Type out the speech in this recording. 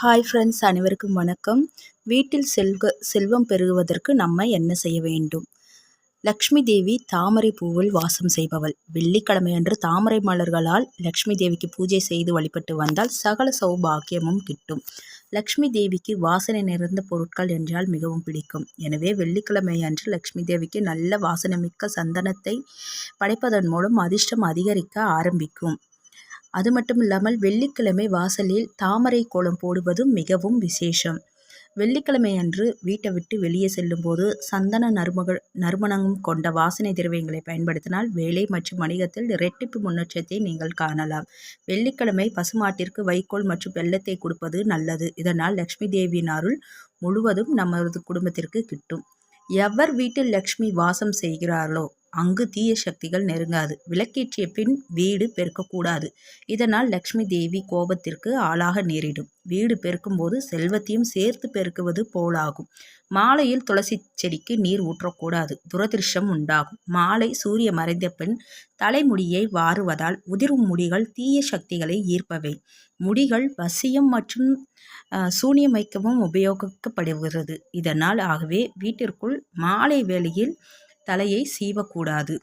Hi friends அனைவருக்கும் வணக்கம். வீட்டில் செல்வ செல்வம் பெருகுவதற்கு நம்ம என்ன செய்ய வேண்டும்? லக்ஷ்மி தேவி தாமரை பூவில் வாசம் செய்பவள். வெள்ளிக்கிழமையன்று தாமரை மலர்களால் லக்ஷ்மி தேவிக்கு பூஜை செய்து வழிபட்டு வந்தால் சகல சௌபாக்கியமும் கிட்டும். லக்ஷ்மி தேவிக்கு வாசனை நிறைந்த பொருட்கள் என்றால் மிகவும் பிடிக்கும். எனவே வெள்ளிக்கிழமை அன்று லக்ஷ்மி தேவிக்கு நல்ல வாசனைமிக்க சந்தனத்தை படைப்பதன் மூலம் அதிர்ஷ்டம் அதிகரிக்க ஆரம்பிக்கும். அது மட்டும் இல்லாமல் வெள்ளிக்கிழமை வாசலில் தாமரை கோலம் போடுவதும் மிகவும் விசேஷம். வெள்ளிக்கிழமை அன்று வீட்டை விட்டு வெளியே செல்லும்போது சந்தன நறுமகள் நறுமணம் கொண்ட வாசனை திரவியங்களை பயன்படுத்தினால் வேலை மற்றும் வணிகத்தில் இரட்டிப்பு முன்னேற்றத்தை நீங்கள் காணலாம். வெள்ளிக்கிழமை பசுமாட்டிற்கு வைக்கோல் மற்றும் வெள்ளத்தை கொடுப்பது நல்லது. இதனால் லக்ஷ்மி தேவியின் அருள் முழுவதும் நமது குடும்பத்திற்கு கிட்டும். எவர் வீட்டில் லக்ஷ்மி வாசம் செய்கிறார்களோ அங்கு தீய சக்திகள் நெருங்காது. விளக்கேற்றிய பின் வீடு பெருக்கக்கூடாது. இதனால் லக்ஷ்மி தேவி கோபத்திற்கு ஆளாக நேரிடும். வீடு பெருக்கும்போது செல்வத்தையும் சேர்த்து பெருக்குவது போலாகும். மாலையில் துளசி செடிக்கு நீர் ஊற்றக்கூடாது. துரதிருஷ்டம் உண்டாகும். மாலை சூரிய மறைந்த பின் தலைமுடியை வாருவதால் உதிரும் முடிகள் தீய சக்திகளை ஈர்ப்பவை. முடிகள் வசியம் மற்றும் சூனியமைக்கவும் உபயோகிக்கப்படுகிறது. இதனால் ஆகவே வீட்டிற்குள் மாலை வேளையில் தலையை சீவக்கூடாது.